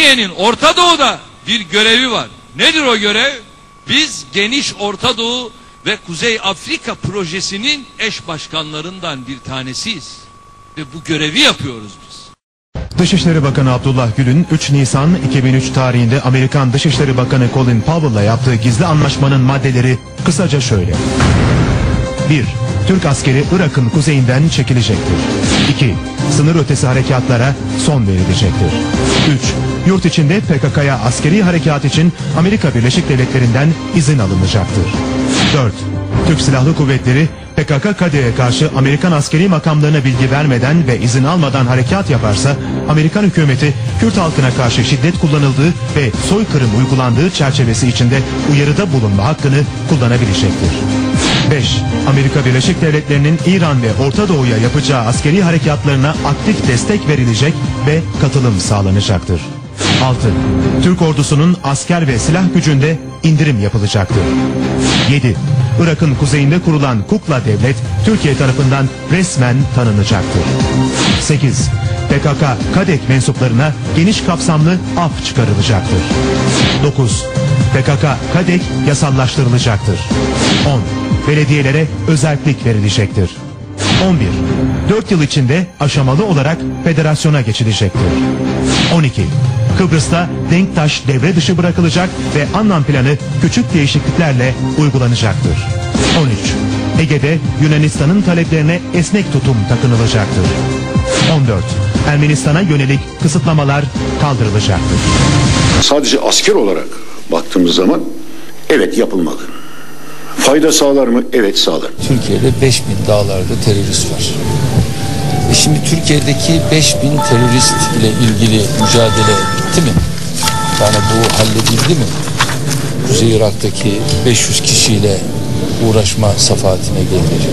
Türkiye'nin Orta Doğu'da bir görevi var. Nedir o görev? Biz geniş Orta Doğu ve Kuzey Afrika projesinin eş başkanlarından bir tanesiyiz. Ve bu görevi yapıyoruz biz. Dışişleri Bakanı Abdullah Gül'ün 3 Nisan 2003 tarihinde Amerikan Dışişleri Bakanı Colin Powell'la yaptığı gizli anlaşmanın maddeleri kısaca şöyle. 1. Türk askeri Irak'ın kuzeyinden çekilecektir. 2. Sınır ötesi harekatlara son verilecektir. 3. Yurt içinde PKK'ya askeri harekat için Amerika Birleşik Devletleri'nden izin alınacaktır. 4. Türk Silahlı Kuvvetleri PKK-KD'ye karşı Amerikan askeri makamlarına bilgi vermeden ve izin almadan harekat yaparsa Amerikan hükümeti Kürt halkına karşı şiddet kullanıldığı ve soykırım uygulandığı çerçevesi içinde uyarıda bulunma hakkını kullanabilecektir. 5. Amerika Birleşik Devletleri'nin İran ve Orta Doğu'ya yapacağı askeri harekatlarına aktif destek verilecek ve katılım sağlanacaktır. 6. Türk ordusunun asker ve silah gücünde indirim yapılacaktır. 7. Irak'ın kuzeyinde kurulan Kukla Devlet Türkiye tarafından resmen tanınacaktır. 8. PKK, KADEK mensuplarına geniş kapsamlı af çıkarılacaktır. 9. PKK, KADEK yasallaştırılacaktır. 10. Belediyelere özellik verilecektir. 11. 4 yıl içinde aşamalı olarak federasyona geçilecektir. 12. Kıbrıs'ta Denktaş devre dışı bırakılacak ve anlam planı küçük değişikliklerle uygulanacaktır. 13. Ege'de Yunanistan'ın taleplerine esnek tutum takınılacaktır. 14. Ermenistan'a yönelik kısıtlamalar kaldırılacaktır. Sadece asker olarak baktığımız zaman evet yapılmalı. Fayda sağlar mı? Evet sağlar. Türkiye'de 5000 dağlarda terörist var. E şimdi Türkiye'deki 5000 terörist ile ilgili mücadele bitti mi? Yani bu halledildi mi? Kuzey Irak'taki 500 kişiyle uğraşma safahatine gelecek.